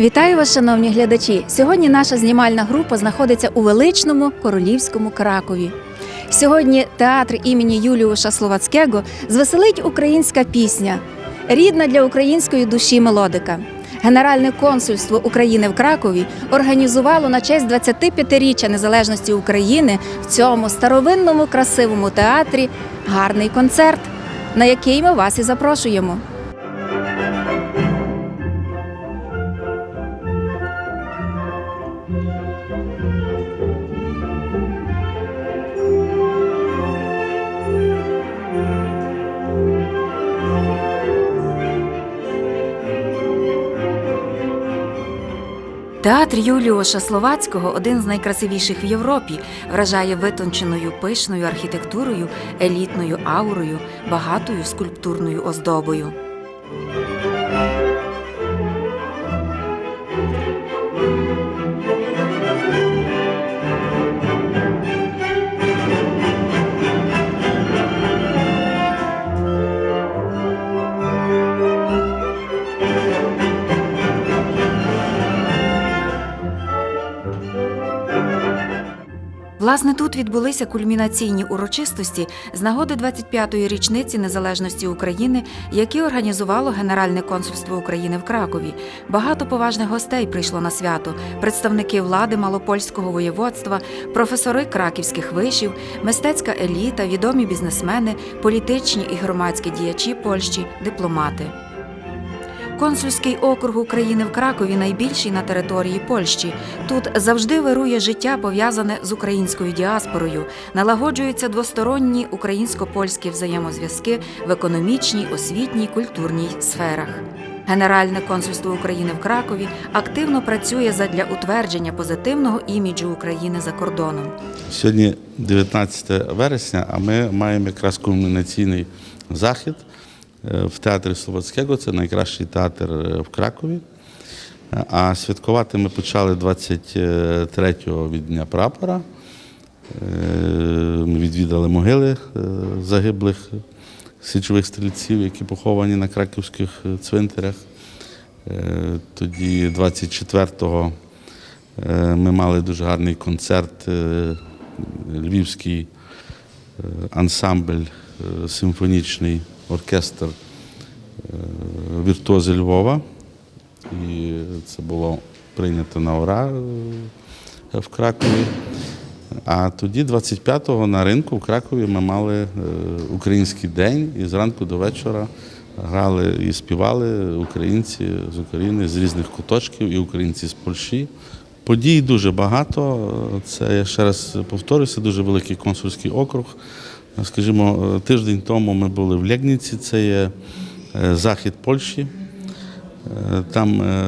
Вітаю вас, шановні глядачі! Сьогодні наша знімальна група знаходиться у величному королівському Кракові. Сьогодні театр імені Юліуша Словацького звеселить українська пісня, рідна для української душі мелодика. Генеральне консульство України в Кракові організувало на честь 25-річчя незалежності України в цьому старовинному красивому театрі гарний концерт, на який ми вас і запрошуємо. Театр Юліоша Словацького один з найкрасивіших в Європі, вражає витонченою пишною архітектурою, елітною аурою, багатою скульптурною оздобою. Власне, тут відбулися кульмінаційні урочистості з нагоди 25-ї річниці незалежності України, які організувало Генеральне консульство України в Кракові. Багато поважних гостей прийшло на свято: представники влади Малопольського воєводства, професори краківських вишів, мистецька еліта, відомі бізнесмени, політичні і громадські діячі Польщі, дипломати. Консульський округ України в Кракові найбільший на території Польщі. Тут завжди вирує життя, пов'язане з українською діаспорою, налагоджуються двосторонні українсько-польські взаємозв'язки в економічній, освітній, культурній сферах. Генеральне консульство України в Кракові активно працює задля утвердження позитивного іміджу України за кордоном. Сьогодні 19 вересня, а ми маємо якраз кульмінаційний захід в театрі Словацького. Це найкращий театр в Кракові. А святкувати ми почали 23-го від Дня прапора. Ми відвідали могили загиблих січових стрільців, які поховані на краківських цвинтарях. Тоді 24-го е, ми мали дуже гарний концерт. Львівський ансамбль, симфонічний оркестр е, віртуози Львова. І це було прийнято на ура е, в Кракові. А тоді, 25-го, на ринку в Кракові ми мали е, український день і зранку до вечора грали і співали українці з України з різних куточків і українці з Польщі. Подій дуже багато. Це я ще раз повторюся, дуже великий консульський округ. Скажімо, тиждень тому ми були в Лєгніці, це є е, захід Польщі. Е, Там е,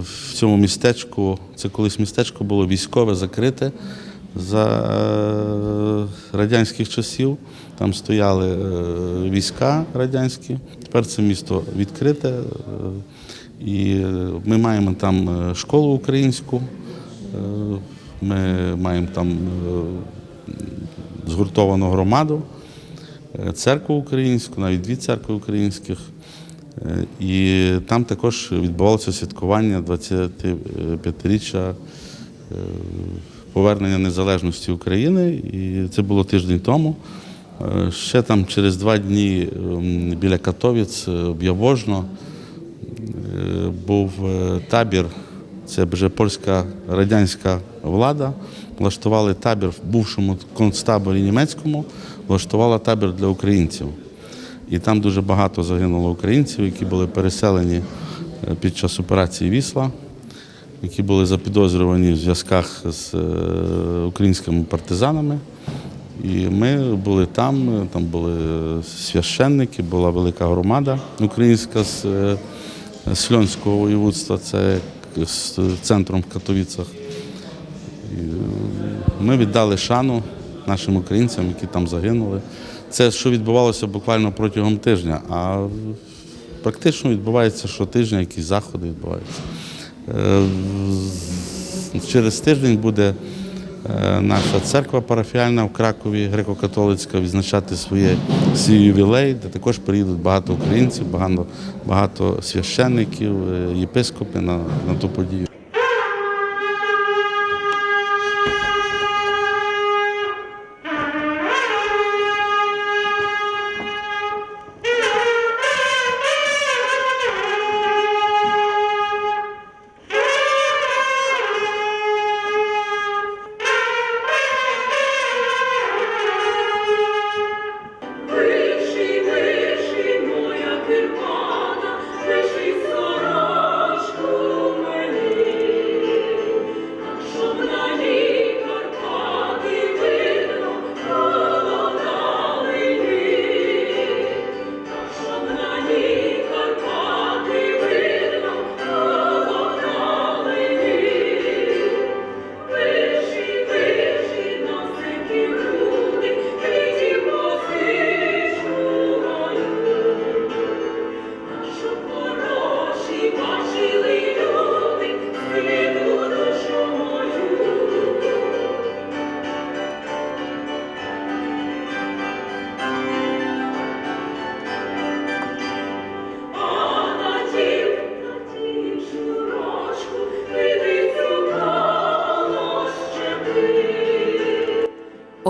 в цьому містечку, це колись містечко було військове, закрите за е, радянських часів. Там стояли е, війська радянські. Тепер це місто відкрите. е, І е, ми маємо там е, школу українську. Е, Ми маємо там е, згуртовану громаду, е, церкву українську, навіть дві церкви українських. Е, І там також відбувалося святкування 25-річчя е, повернення незалежності України. І це було тиждень тому. Ще там через два дні ем, біля Катовіць, в Явожно, е, був табір, це вже польська радянська влада. Влаштували табір в бувшому концтаборі німецькому, влаштувала табір для українців. І там дуже багато загинуло українців, які були переселені е, під час операції Вісла, які були запідозрювані в зв'язках з е, українськими партизанами. І ми були там, там були священники, була велика громада українська з е, Сльонського воєводства, це з центром в Катовіцях. Ми віддали шану нашим українцям, які там загинули. Це що відбувалося буквально протягом тижня, а практично відбувається щотижня, якісь заходи відбуваються. Е, Через тиждень буде е, наша церква парафіальна в Кракові, греко-католицька, відзначати своє, свій ювілей, де також приїдуть багато українців, багато, багато священників, е, єпископи на, на ту подію.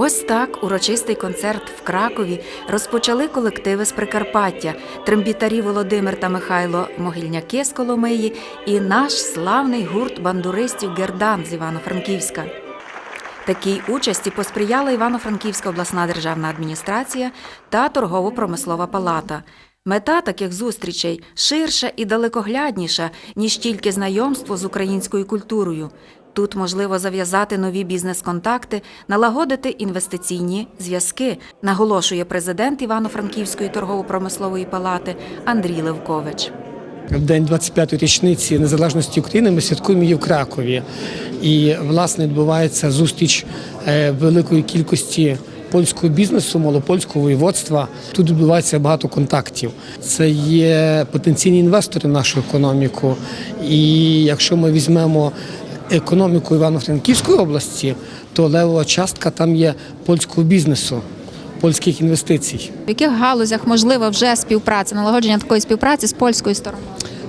Ось так урочистий концерт в Кракові розпочали колективи з Прикарпаття, трембітарі Володимир та Михайло Могильняки з Коломиї і наш славний гурт бандуристів Гердан з Івано-Франківська. Такій участі посприяла Івано-Франківська обласна державна адміністрація та торгово-промислова палата. Мета таких зустрічей ширша і далекоглядніша, ніж тільки знайомство з українською культурою. Тут можливо зав'язати нові бізнес-контакти, налагодити інвестиційні зв'язки, наголошує президент Івано-Франківської торгово-промислової палати Андрій Левкович. День 25-ї річниці незалежності України ми святкуємо її в Кракові. І власне відбувається зустріч е, великої кількості польського бізнесу, малопольського воєводства. Тут відбувається багато контактів. Це є потенційні інвестори в нашу економіку. І якщо ми візьмемо економіку Івано-Франківської області, то левова частка там є польського бізнесу, польських інвестицій. В яких галузях можлива вже співпраця, налагодження такої співпраці з польською стороною?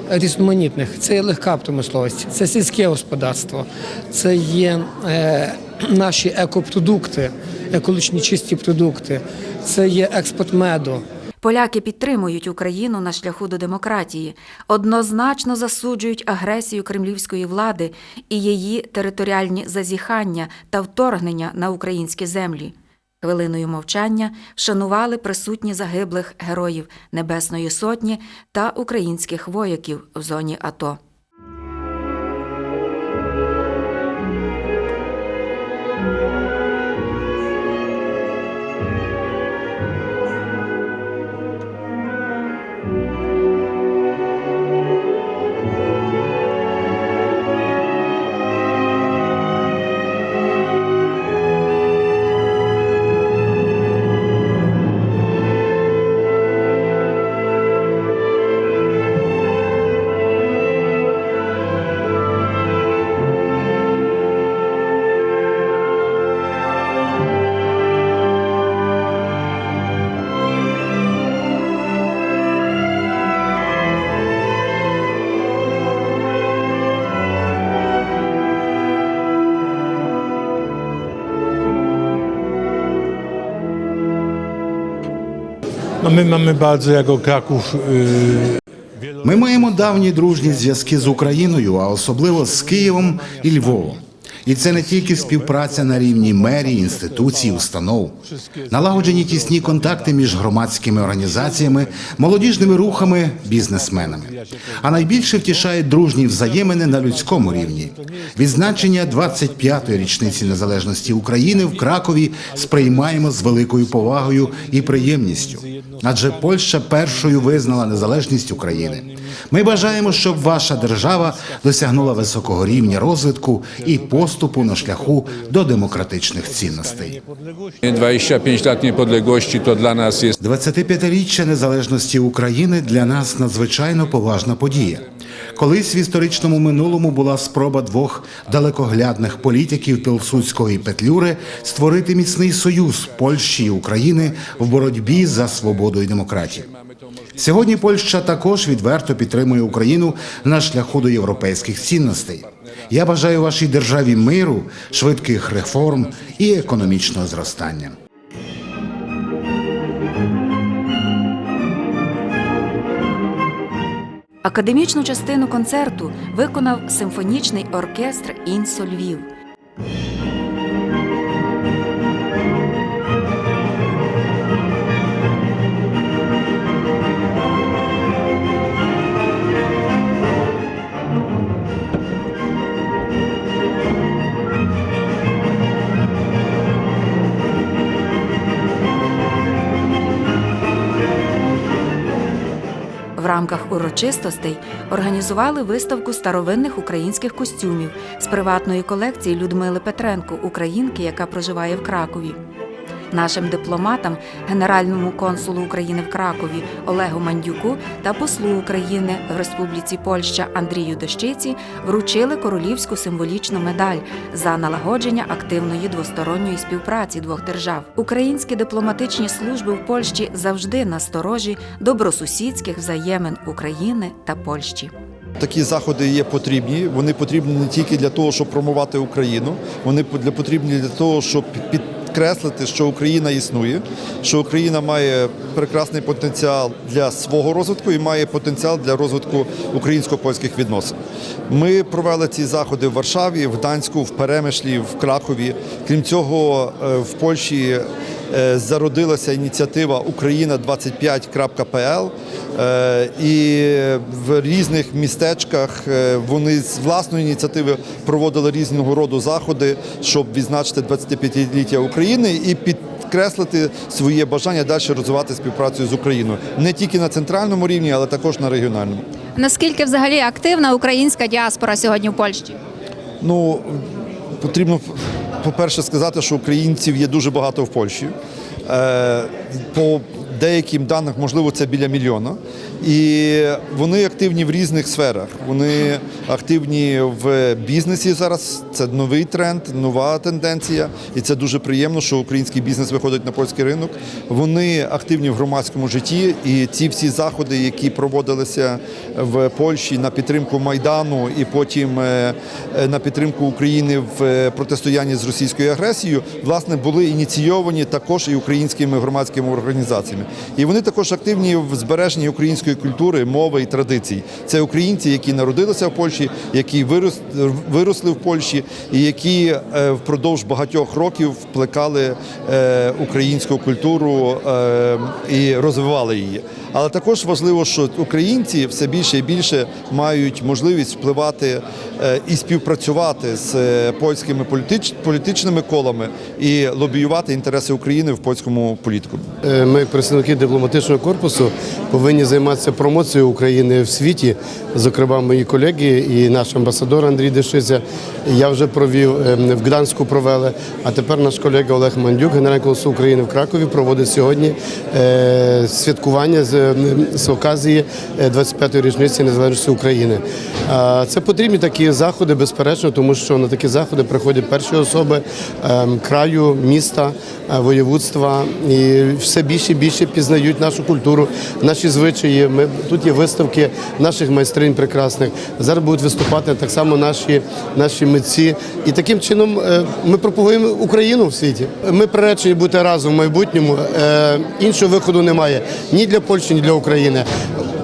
різноманітних. Це є легка промисловість, це сільське господарство, це є е, наші екопродукти, екологічні чисті продукти, це є експорт меду. Поляки підтримують Україну на шляху до демократії, однозначно засуджують агресію кремлівської влади і її територіальні зазіхання та вторгнення на українські землі. Хвилиною мовчання вшанували присутні загиблих героїв Небесної Сотні та українських вояків в зоні АТО. My mamy bardzo jako Kraków Ми маємо давні дружні зв'язки з Україною, а особливо з Києвом і Львовом. І це не тільки співпраця на рівні мерії, інституцій, установ, налагоджені тісні контакти між громадськими організаціями, молодіжними рухами, бізнесменами. А найбільше втішають дружні взаємини на людському рівні. Відзначення 25-ї річниці незалежності України в Кракові сприймаємо з великою повагою і приємністю. Адже Польща першою визнала незалежність України. Ми бажаємо, щоб ваша держава досягнула високого рівня розвитку і поступу поступу на шляху до демократичних цінностей. 25 lat niepodległości to dla nas jest 25-річчя незалежності України для нас надзвичайно поважна подія. Колись в історичному минулому була спроба двох далекоглядних політиків Пілсудського і Петлюри створити міцний союз Польщі і України в боротьбі за свободу і демократію. Сьогодні Польща також відверто підтримує Україну на шляху до європейських цінностей. Я бажаю вашій державі миру, швидких реформ і економічного зростання. Академічну частину концерту виконав симфонічний оркестр Інсо Львів. Рамках урочистостей організували виставку старовинних українських костюмів з приватної колекції Людмили Петренко, українки, яка проживає в Кракові. Нашим дипломатам, генеральному консулу України в Кракові Олегу Мандюку та послу України в Республіці Польща Андрію Дощиці вручили королівську символічну медаль за налагодження активної двосторонньої співпраці двох держав. Українські дипломатичні служби в Польщі завжди насторожі добросусідських взаємин України та Польщі. Такі заходи є потрібні. Вони потрібні не тільки для того, щоб промувати Україну, вони потрібні для того, щоб підкреслити, що Україна існує, що Україна має прекрасний потенціал для свого розвитку і має потенціал для розвитку українсько-польських відносин. Ми провели ці заходи в Варшаві, в Данську, в Перемишлі, в Кракові. Крім цього, е, в Польщі зародилася ініціатива Україна 25.pl Е, і в різних містечках е, вони з власної ініціативи проводили різного роду заходи, щоб відзначити 25-ліття України і підкреслити своє бажання далі розвивати співпрацю з Україною не тільки на центральному рівні, але також на регіональному. Наскільки взагалі активна українська діаспора сьогодні в Польщі? Ну потрібно по-перше сказати, що українців є дуже багато в Польщі. Е, По деяким даним, можливо, це біля мільйона. І вони активні в різних сферах. Вони активні в бізнесі зараз. Це новий тренд, нова тенденція, і це дуже приємно, що український бізнес виходить на польський ринок. Вони активні в громадському житті, і ці всі заходи, які проводилися в Польщі на підтримку майдану, і потім е, е, на підтримку України в е, протистоянні з російською агресією, власне, були ініційовані також і українськими громадськими організаціями. І вони також активні в збереженні української культури, мови і традицій. Це українці, які народилися в Польщі, які вирос, виросли в Польщі, і які е, впродовж багатьох років вплекали е, українську культуру е, і розвивали її. Але також важливо, що українці все більше і більше мають можливість впливати е, і співпрацювати з е, польськими політич, політичними колами і лобіювати інтереси України в польському політику. Е, Ми, представники дипломатичного корпусу, повинні займатися промоцією України в світі. Зокрема, мої колеги і наш амбасадор Андрій Дешиця. Я вже провів е, в Гданську провели. А тепер наш колега Олег Мандюк, генеральний консул України в Кракові, проводить сьогодні святкування з, з оказії е, 25-ї річниці незалежності України. Це потрібні такі заходи, безперечно, тому що на такі заходи приходять перші особи е, краю, міста, е, воєводства і все більше і більше пізнають нашу культуру, наші звичаї. Ми тут є виставки наших майстринь прекрасних. Зараз будуть виступати так само наші, наші митці. І таким чином е, ми пропагуємо Україну в світі. Ми приречені бути разом в майбутньому. Е, Іншого виходу немає ні для Польщі, ні для України.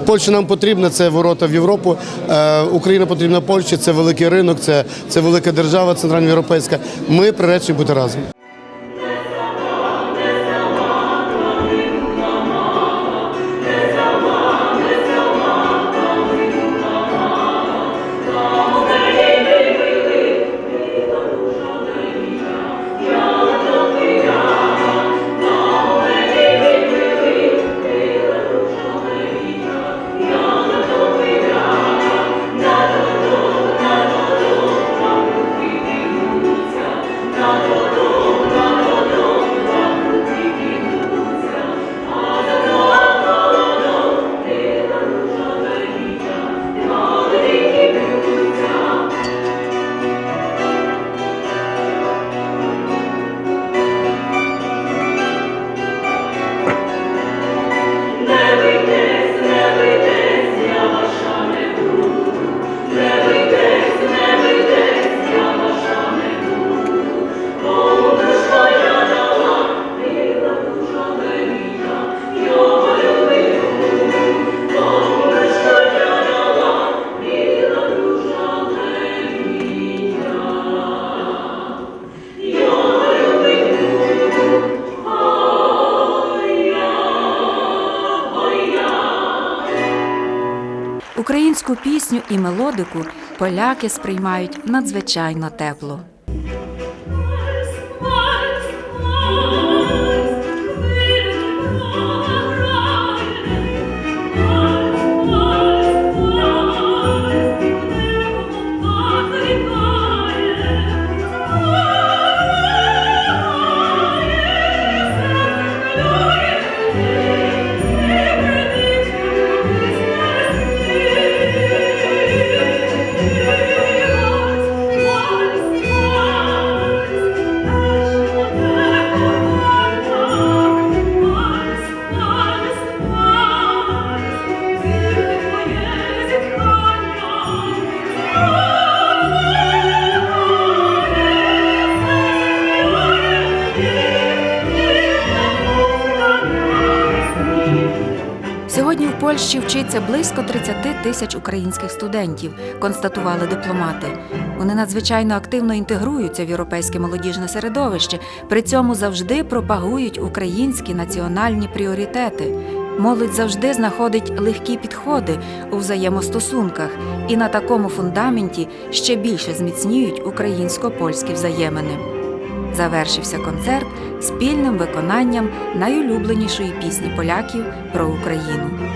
Польща нам потрібна, це ворота в Європу. Е, Україна потрібна Польщі, це великий ринок, це, це велика держава, центральноєвропейська. Ми приречені бути разом. І мелодику поляки сприймають надзвичайно тепло. Сьогодні в Польщі вчиться близько 30 тисяч українських студентів, констатували дипломати. Вони надзвичайно активно інтегруються в європейське молодіжне середовище, при цьому завжди пропагують українські національні пріоритети. Молодь завжди знаходить легкі підходи у взаємостосунках і на такому фундаменті ще більше зміцнюють українсько-польські взаємини. Завершився концерт спільним виконанням найулюбленішої пісні поляків про Україну.